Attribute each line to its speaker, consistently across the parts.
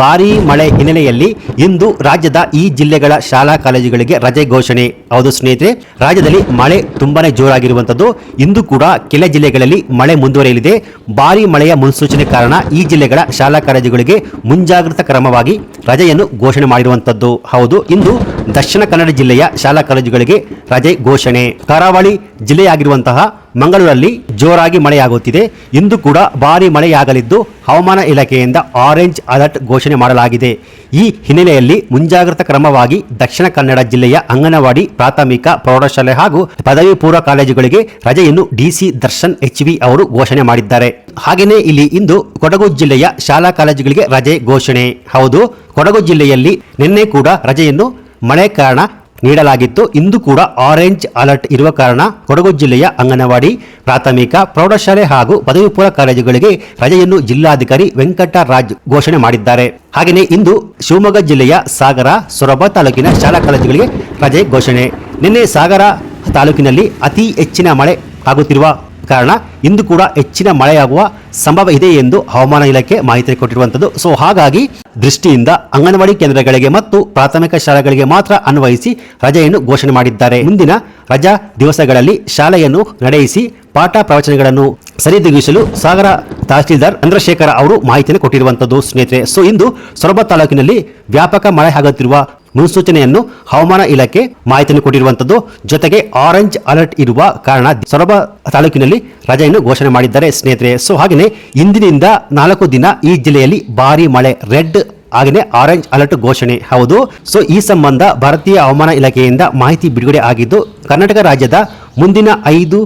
Speaker 1: ಭಾರೀ ಮಳೆ ಹಿನ್ನೆಲೆಯಲ್ಲಿ ಇಂದು ರಾಜ್ಯದ ಈ ಜಿಲ್ಲೆಗಳ ಶಾಲಾ ಕಾಲೇಜುಗಳಿಗೆ ರಜೆ ಘೋಷಣೆ. ಹೌದು ಸ್ನೇಹಿತರೆ, ರಾಜ್ಯದಲ್ಲಿ ಮಳೆ ತುಂಬಾನೇ ಜೋರಾಗಿರುವಂತದ್ದು. ಇಂದು ಕೂಡ ಕೆಲ ಜಿಲ್ಲೆಗಳಲ್ಲಿ ಮಳೆ ಮುಂದುವರೆಯಲಿದೆ. ಭಾರೀ ಮಳೆಯ ಮುನ್ಸೂಚನೆ ಕಾರಣ ಈ ಜಿಲ್ಲೆಗಳ ಶಾಲಾ ಕಾಲೇಜುಗಳಿಗೆ ಮುಂಜಾಗ್ರತಾ ಕ್ರಮವಾಗಿ ರಜೆಯನ್ನು ಘೋಷಣೆ ಮಾಡಿರುವಂತದ್ದು. ಹೌದು, ಇಂದು ದಕ್ಷಿಣ ಕನ್ನಡ ಜಿಲ್ಲೆಯ ಶಾಲಾ ಕಾಲೇಜುಗಳಿಗೆ ರಜೆ ಘೋಷಣೆ. ಕರಾವಳಿ ಜಿಲ್ಲೆಯಾಗಿರುವಂತಹ ಮಂಗಳೂರಲ್ಲಿ ಜೋರಾಗಿ ಮಳೆಯಾಗುತ್ತಿದೆ. ಇಂದು ಕೂಡ ಭಾರಿ ಮಳೆಯಾಗಲಿದ್ದು ಹವಾಮಾನ ಇಲಾಖೆಯಿಂದ ಆರೆಂಜ್ ಅಲರ್ಟ್ ಘೋಷಣೆ ಮಾಡಲಾಗಿದೆ. ಈ ಹಿನ್ನೆಲೆಯಲ್ಲಿ ಮುಂಜಾಗ್ರತಾ ಕ್ರಮವಾಗಿ ದಕ್ಷಿಣ ಕನ್ನಡ ಜಿಲ್ಲೆಯ ಅಂಗನವಾಡಿ, ಪ್ರಾಥಮಿಕ, ಪ್ರೌಢಶಾಲೆ ಹಾಗೂ ಪದವಿ ಪೂರ್ವ ಕಾಲೇಜುಗಳಿಗೆ ರಜೆಯನ್ನು ಡಿಸಿ ದರ್ಶನ್ ಎಚ್ವಿ ಅವರು ಘೋಷಣೆ ಮಾಡಿದ್ದಾರೆ. ಹಾಗೆಯೇ ಇಲ್ಲಿ ಇಂದು ಕೊಡಗು ಜಿಲ್ಲೆಯ ಶಾಲಾ ಕಾಲೇಜುಗಳಿಗೆ ರಜೆ ಘೋಷಣೆ. ಹೌದು, ಕೊಡಗು ಜಿಲ್ಲೆಯಲ್ಲಿ ನಿನ್ನೆ ಕೂಡ ರಜೆಯನ್ನು ಮಳೆ ಕಾರಣ ನೀಡಲಾಗಿತ್ತು. ಇಂದು ಕೂಡ ಆರೆಂಜ್ ಅಲರ್ಟ್ ಇರುವ ಕಾರಣ ಕೊಡಗು ಜಿಲ್ಲೆಯ ಅಂಗನವಾಡಿ, ಪ್ರಾಥಮಿಕ, ಪ್ರೌಢಶಾಲೆ ಹಾಗೂ ಪದವಿ ಪೂರ್ವ ಕಾಲೇಜುಗಳಿಗೆ ರಜೆಯನ್ನು ಜಿಲ್ಲಾಧಿಕಾರಿ ವೆಂಕಟರಾಜ್ ಘೋಷಣೆ ಮಾಡಿದ್ದಾರೆ. ಹಾಗೆಯೇ ಇಂದು ಶಿವಮೊಗ್ಗ ಜಿಲ್ಲೆಯ ಸಾಗರ, ಸೊರಬ ತಾಲೂಕಿನ ಶಾಲಾ ಕಾಲೇಜುಗಳಿಗೆ ರಜೆ ಘೋಷಣೆ. ನಿನ್ನೆ ಸಾಗರ ತಾಲೂಕಿನಲ್ಲಿ ಅತಿ ಹೆಚ್ಚಿನ ಮಳೆ ಆಗುತ್ತಿರುವ ಕಾರಣ ಇಂದು ಕೂಡ ಹೆಚ್ಚಿನ ಮಳೆಯಾಗುವ ಸಂಭವ ಇದೆ ಎಂದು ಹವಾಮಾನ ಇಲಾಖೆ ಮಾಹಿತಿ ಕೊಟ್ಟಿರುವಂಥದ್ದು. ಸೊ ಹಾಗಾಗಿ ದೃಷ್ಟಿಯಿಂದ ಅಂಗನವಾಡಿ ಕೇಂದ್ರಗಳಿಗೆ ಮತ್ತು ಪ್ರಾಥಮಿಕ ಶಾಲೆಗಳಿಗೆ ಮಾತ್ರ ಅನ್ವಯಿಸಿ ರಜೆಯನ್ನು ಘೋಷಣೆ ಮಾಡಿದ್ದಾರೆ. ಮುಂದಿನ ರಜಾ ದಿವಸಗಳಲ್ಲಿ ಶಾಲೆಯನ್ನು ನಡೆಯಿಸಿ ಪಾಠ ಪ್ರವಚನಗಳನ್ನು ಸರಿದೂಗಿಸಲು ಸಾಗರ ತಹಸೀಲ್ದಾರ್ ಚಂದ್ರಶೇಖರ ಅವರು ಮಾಹಿತಿಯನ್ನು ಕೊಟ್ಟಿರುವಂತದ್ದು ಸ್ನೇಹಿತರೆ. ಸೊ ಇಂದು ಸೊರಬ ತಾಲೂಕಿನಲ್ಲಿ ವ್ಯಾಪಕ ಮಳೆ ಆಗುತ್ತಿರುವ ಮುನ್ಸೂಚನೆಯನ್ನು ಹವಾಮಾನ ಇಲಾಖೆ ಮಾಹಿತಿಯನ್ನು ಕೊಟ್ಟಿರುವಂತದ್ದು. ಜೊತೆಗೆ ಆರೆಂಜ್ ಅಲರ್ಟ್ ಇರುವ ಕಾರಣ ಸೊರಬ ತಾಲೂಕಿನಲ್ಲಿ ರಜೆಯನ್ನು ಘೋಷಣೆ ಮಾಡಿದ್ದಾರೆ ಸ್ನೇಹಿತರೆ. ಸೊ ಹಾಗೆಯೇ ಇಂದಿನಿಂದ ನಾಲ್ಕು ದಿನ ಈ ಜಿಲ್ಲೆಯಲ್ಲಿ ಭಾರಿ ಮಳೆ, ರೆಡ್ ಹಾಗೆಯೇ ಆರೆಂಜ್ ಅಲರ್ಟ್ ಘೋಷಣೆ. ಹೌದು. ಸೊ ಈ ಸಂಬಂಧ ಭಾರತೀಯ ಹವಾಮಾನ ಇಲಾಖೆಯಿಂದ ಮಾಹಿತಿ ಬಿಡುಗಡೆ ಆಗಿದ್ದು, ಕರ್ನಾಟಕ ರಾಜ್ಯದ ಮುಂದಿನ ಐದು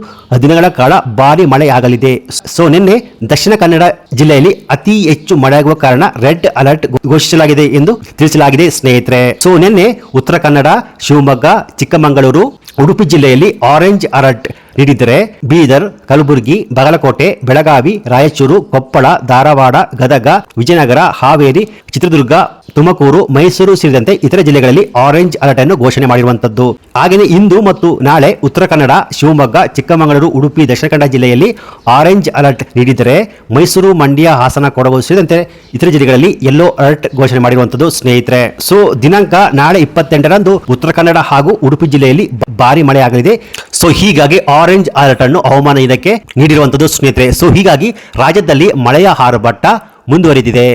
Speaker 1: ದಿನಗಳ ಕಾಲ ಭಾರಿ ಮಳೆಯಾಗಲಿದೆ. ಸೊ, ನಿನ್ನೆ ದಕ್ಷಿಣ ಕನ್ನಡ ಜಿಲ್ಲೆಯಲ್ಲಿ ಅತಿ ಹೆಚ್ಚು ಮಳೆಯಾಗುವ ಕಾರಣ ರೆಡ್ ಅಲರ್ಟ್ ಘೋಷಿಸಲಾಗಿದೆ ಎಂದು ತಿಳಿಸಲಾಗಿದೆ ಸ್ನೇಹಿತರೆ. ಸೊ, ನಿನ್ನೆ ಉತ್ತರ ಕನ್ನಡ, ಶಿವಮೊಗ್ಗ, ಚಿಕ್ಕಮಗಳೂರು, ಉಡುಪಿ ಜಿಲ್ಲೆಯಲ್ಲಿ ಆರೆಂಜ್ ಅಲರ್ಟ್ ನೀಡಿದರೆ ಬೀದರ್, ಕಲಬುರಗಿ, ಬಾಗಲಕೋಟೆ, ಬೆಳಗಾವಿ, ರಾಯಚೂರು, ಕೊಪ್ಪಳ, ಧಾರವಾಡ, ಗದಗ, ವಿಜಯನಗರ, ಹಾವೇರಿ, ಚಿತ್ರದುರ್ಗ ತುಮಕೂರು, ಮೈಸೂರು ಸೇರಿದಂತೆ ಇತರ ಜಿಲ್ಲೆಗಳಲ್ಲಿ ಆರೆಂಜ್ ಅಲರ್ಟ್ ಅನ್ನು ಘೋಷಣೆ ಮಾಡಿರುವಂತದ್ದು. ಹಾಗೆಯೇ ಇಂದು ಮತ್ತು ನಾಳೆ ಉತ್ತರ ಕನ್ನಡ, ಶಿವಮೊಗ್ಗ, ಚಿಕ್ಕಮಗಳೂರು, ಉಡುಪಿ, ದಕ್ಷಿಣ ಕನ್ನಡ ಜಿಲ್ಲೆಯಲ್ಲಿ ಆರೆಂಜ್ ಅಲರ್ಟ್ ನೀಡಿದರೆ ಮೈಸೂರು, ಮಂಡ್ಯ, ಹಾಸನ, ಕೊಡಗು ಸೇರಿದಂತೆ ಇತರ ಜಿಲ್ಲೆಗಳಲ್ಲಿ ಯೆಲ್ಲೋ ಅಲರ್ಟ್ ಘೋಷಣೆ ಮಾಡಿರುವಂತದ್ದು ಸ್ನೇಹಿತರೆ. ಸೊ ದಿನಾಂಕ ನಾಳೆ ಇಪ್ಪತ್ತೆಂಟರಂದು ಉತ್ತರ ಕನ್ನಡ ಹಾಗೂ ಉಡುಪಿ ಜಿಲ್ಲೆಯಲ್ಲಿ ಭಾರಿ ಮಳೆ ಆಗಲಿದೆ. ಸೊ ಹೀಗಾಗಿ ಆರೆಂಜ್ ಅಲರ್ಟ್ ಅನ್ನು ಹವಾಮಾನ ಇದಕ್ಕೆ ನೀಡಿರುವಂತದ್ದು ಸ್ನೇಹಿತರೆ. ಸೊ ಹೀಗಾಗಿ ರಾಜ್ಯದಲ್ಲಿ ಮಳೆಯ ಹಾರುಬಟ್ಟ ಮುಂದುವರಿದಿದೆ.